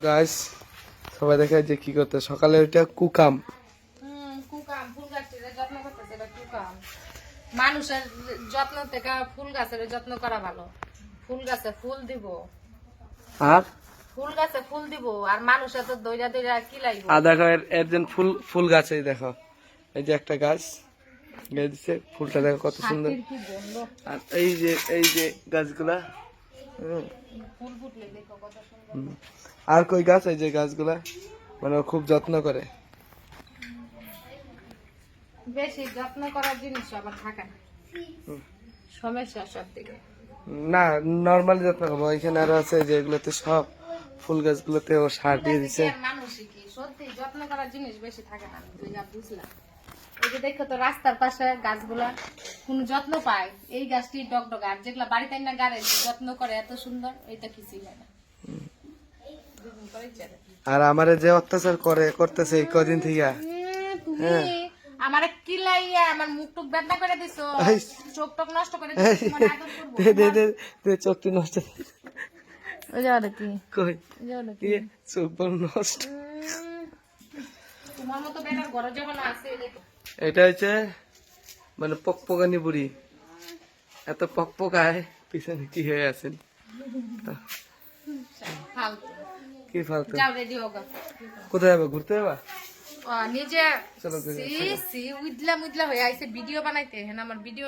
গাছ সবাই দেখে যে কি করতে সকালে ওইটা কুকাম। মানুষের যত্ন থেকে ফুল গাছের যত্ন করা ভালো। ফুল গাছে ফুল দিব। আর? ফুল গাছে ফুল দিব আর মানুষের তো দইরা দইরা কি লাগবে আর দেখো এর এর ফুল ফুল গাছ দেখো। এই যে একটা গাছ দিচ্ছে ফুলটা দেখো কত সুন্দর। আর এই যে এই যে গাছগুলা আর কই গাছ এই যে গাছগুলা? মানে খুব যত্ন করে। বেশি যত্ন করার জিনিস আবার থাকে না। সমস্যা সব দিকে। না নর্মালি যত্ন করব। এখানে আরও আছে যে এগুলোতে সব ফুল গাছগুলোতে ও সার দিয়ে দিছে। আর কি? সত্যি যত্ন করার জিনিস বেশি থাকে না। বুঝলাম। এই যে দেখো তো রাস্তার পাশে গাছগুলা কোনো যত্ন পায়। এই গাছটি ডগডগ আর যেগুলা বাড়িতে না গাড়ে যত্ন করে এত সুন্দর এটা কিছুই না। আর আমারে যে অত্যাচার করে করতেছে এই কদিন থেকে হ্যাঁ। আমার কি লাইয়া আমার মুখ টুক বেদনা করে দিছো। চোখ টোক নষ্ট করে এই, দিছো তোমার আদর করব। দে দে দে দে চোখটি নষ্ট ওই যাওয়া কি কই? চোখ বড় নষ্ট। তোমার মতো বেটার ঘরে যখন আছে দেখো এটা হচ্ছে মানে পকপকানি বুড়ি। এত পকপকায় পিছনে কি হয়ে আছেন কি ফালতু? কোথায় যাবে ঘুরতে যাবা? নিজে সি সি উইদলা মুদলা হয়ে আইছে ভিডিও বানাইতে। হ্যাঁ আমার ভিডিও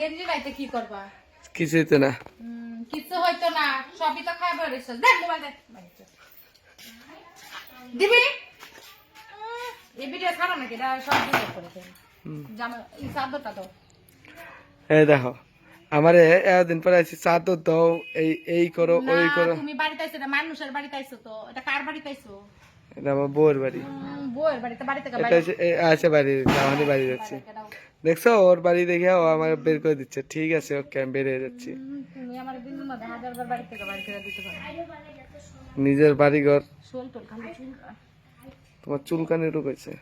গেঞ্জি বাইতে কি করবা? কিছুই তো না। কিছু হয়তো না। সবই তো খাবে রয়েছে দেখ মোবাইল দেখ দিবি উম, এই ভিডিও ছাড়ো নাকি? এটা সব ভিডিও করেছে জামা এই চাদরটা তো। এই দেখো আমারে এতদিন পরে আছি চাদর দাও এই এই করো ওই করো। তুমি বাড়িতে আইছো এটা মানুষের বাড়িতে আইছো তো। এটা কার বাড়িতে আইছো? এটা আমার বউয়ের বাড়ি। বউয়ের বাড়িতে এটা আছে বাড়ি আমাদের বাড়ি যাচ্ছি। দেখছ ওর বাড়ি দেখে ও আমার বের করে দিচ্ছে। ঠিক আছে ওকে আমি যাচ্ছি। বার দিতে পারো। নিজের বাড়ি ঘর তোমার চুলকানি রোগ হয়েছে।